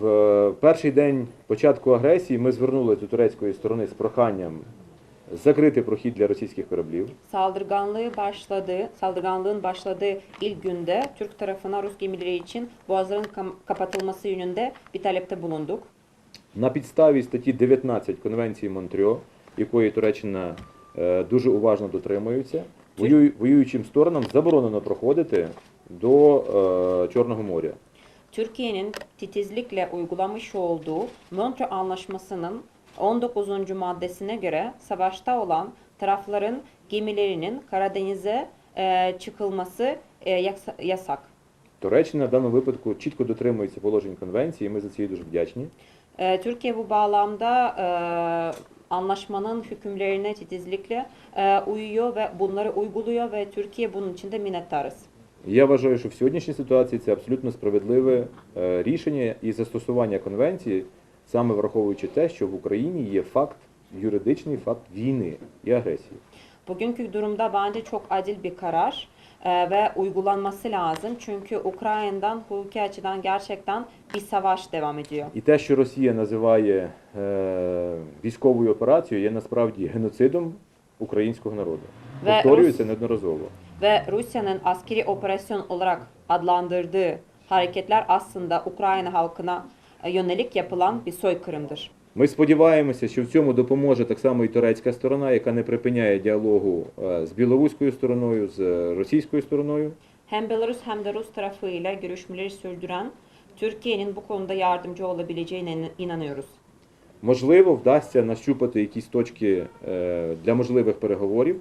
В е, перший день початку агресії ми звернулися до турецької сторони з проханням закрити прохід для російських кораблів. Saldırganlığı başladı, saldırganlığın başladığı ilk günde Türk tarafına Rus gemileri için boğazların kapatılması yönünde bir talepte bulunduk. На підставі статті 19 Конвенції Монтрьо, якої Туреччина е, дуже уважно дотримується, воюючим сторонам заборонено проходити до е, Чорного моря. Türkiye'nin titizlikle uygulamış olduğu Montreux Anlaşması'nın 19. maddesine göre savaşta olan tarafların gemilerinin Karadeniz'e e, çıkılması e, yasa- yasak. Туреччина в даному випадку чітко дотримується положень конвенції, і ми за це їй дуже вдячні. E, Türkiye bu bağlamda e, anlaşmanın hükümlerine titizlikle e, uyuyor ve bunları uyguluyor ve Türkiye bunun için de minnettarız. Я вважаю, що в сьогоднішній ситуації це абсолютно справедливе е, рішення і застосування конвенції, саме враховуючи те, що в Україні є факт, юридичний факт війни і агресії. Bugünkü durumda bence çok adil bir karar e, ve uygulanması lazım. Çünkü Ukrayna'dan hukuki açıdan gerçekten bir savaş devam ediyor. І те, що Росія називає е, військовою операцією, є насправді геноцидом українського народу. Rus- неодноразово. Ve Rusya'nın askeri operasyon olarak adlandırdığı hareketler aslında Ukrayna halkına e, yönelik yapılan bir soykırımdır. Ми сподіваємося, що в цьому допоможе так само і турецька сторона, яка не припиняє діалогу е, з білоруською стороною, з е, російською стороною. Hem Belarus hem de Rus tarafıyla görüşmeleri sürdüren Türkiye'nin bu konuda yardımcı olabileceğine inanıyoruz. Можливо, вдасться нащупати якісь точки е, для можливих переговорів.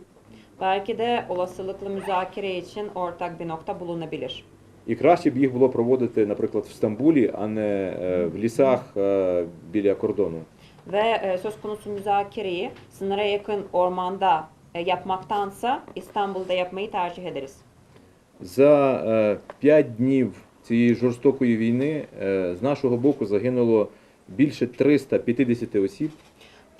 Belki de olasılıklı müzakere için ortak bir nokta bulunabilir. І краще б їх було проводити, наприклад, в Стамбулі, а не е, в лісах е, біля кордону. Ve e, söz konusu müzakereyi sınıra yakın ormanda e, yapmaktansa İstanbul'da yapmayı tercih ederiz. За е, п'ять днів цієї жорстокої війни е, з нашого боку загинуло більше 350 осіб.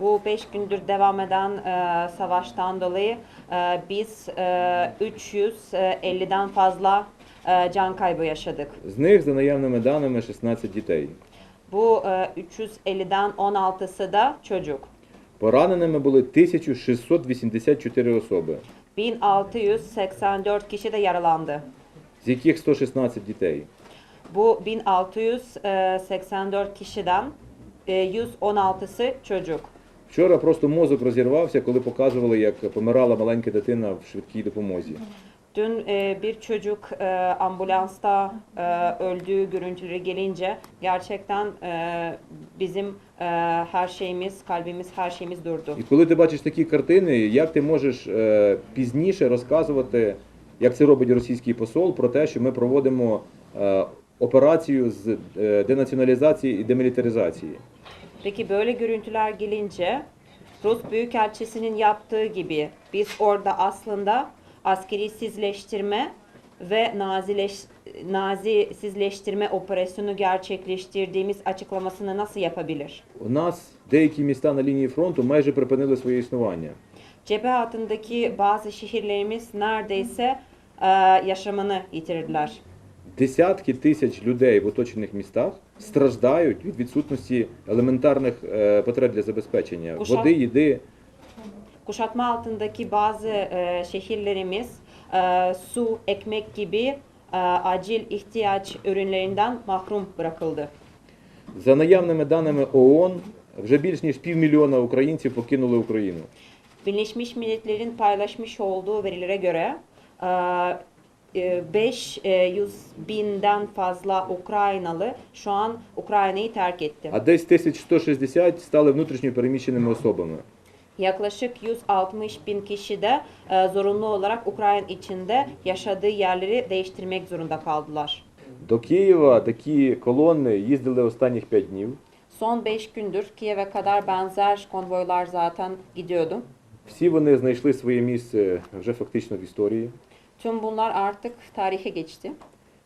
Bu 5 gündür devam eden e, savaştan dolayı e, biz e, 350'den fazla e, can kaybı yaşadık. З них, за наявними даними, 16 дітей. Bu e, 350'den 16'sı da çocuk. Пораненими були 1684 особи, 1684 kişi de yaralandı. з яких 116 дітей. Bu 1684 kişiden e, 116'sı çocuk. Вчора просто мозок розірвався, коли показували, як помирала маленька дитина в швидкій допомозі. Dün e, bir çocuk e, ambulansta e, öldüğü görüntüleri gelince gerçekten e, bizim e, her şeyimiz, kalbimiz, her şeyimiz durdu. І коли ти бачиш такі картини, як ти можеш е, пізніше розказувати, як це робить російський посол, про те, що ми проводимо е, операцію з е, денаціоналізації і демілітаризації. Peki böyle görüntüler gelince Rus Büyükelçisi'nin yaptığı gibi biz orada aslında askeri sizleştirme ve nazileş, nazisizleştirme operasyonu gerçekleştirdiğimiz açıklamasını nasıl yapabilir? У нас деякі міста на лінії фронту майже припинили своє існування. Cephe altındaki bazı şehirlerimiz neredeyse e, yaşamını yitirdiler. Десятки тисяч людей в оточених містах страждають від відсутності елементарних е, потреб для забезпечення води, їди. Kuşatma altındaki bazı e, şehirlerimiz e, su, ekmek gibi e, acil ihtiyaç ürünlerinden mahrum bırakıldı. За наявними даними ООН, вже більш ніж півмільйона українців покинули Україну. Birleşmiş Milletler'in paylaşmış olduğu verilere göre e, e, 500 binden fazla Ukraynalı şu an Ukrayna'yı terk etti. А десь 1160 стали внутрішньо переміщеними особами. Yaklaşık 160 bin kişi de e, zorunlu olarak Ukrayna içinde yaşadığı yerleri değiştirmek zorunda kaldılar. До Києва такі колони їздили останніх 5 днів. Son 5 gündür Kiev'e kadar benzer konvoylar zaten gidiyordu. Всі вони знайшли своє місце вже фактично в історії. Tüm bunlar artık tarihe geçti.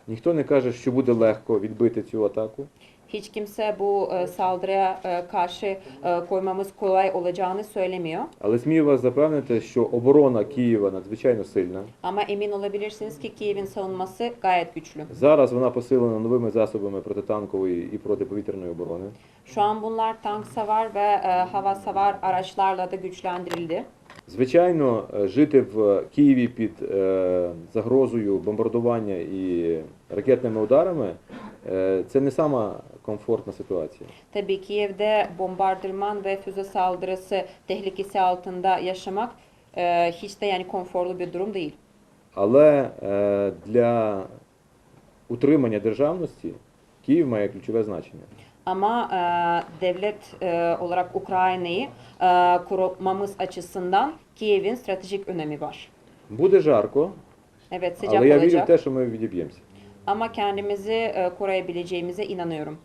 Ніхто не каже, що буде легко відбити цю атаку. Hiç kimse bu e, saldırıya e, karşı e, koymamız kolay olacağını söylemiyor. Але смію вас запевнити, що оборона Києва надзвичайно сильна. Ama emin olabilirsiniz ki Kiev'in savunması gayet güçlü. Зараз вона посилена новими засобами протитанкової і протиповітряної оборони. Şu an bunlar tank savar ve e, hava savar araçlarla da güçlendirildi. Звичайно, е, жити в Києві під е, загрозою бомбардування і ракетними ударами е, це не сама комфортна ситуація. Tabii Kiev'de bombardıman ve füze saldırısı tehlikesi altında yaşamak hiç de yani konforlu bir durum değil. Але для утримання державності Київ має ключове значення. Ama e, devlet e, olarak Ukrayna'yı e, korumamız açısından Kiev'in stratejik önemi var. Буде жарко, Evet sıcak але я вірю в olacak те, що ми відіб'ємося. ama kendimizi e, koruyabileceğimize inanıyorum.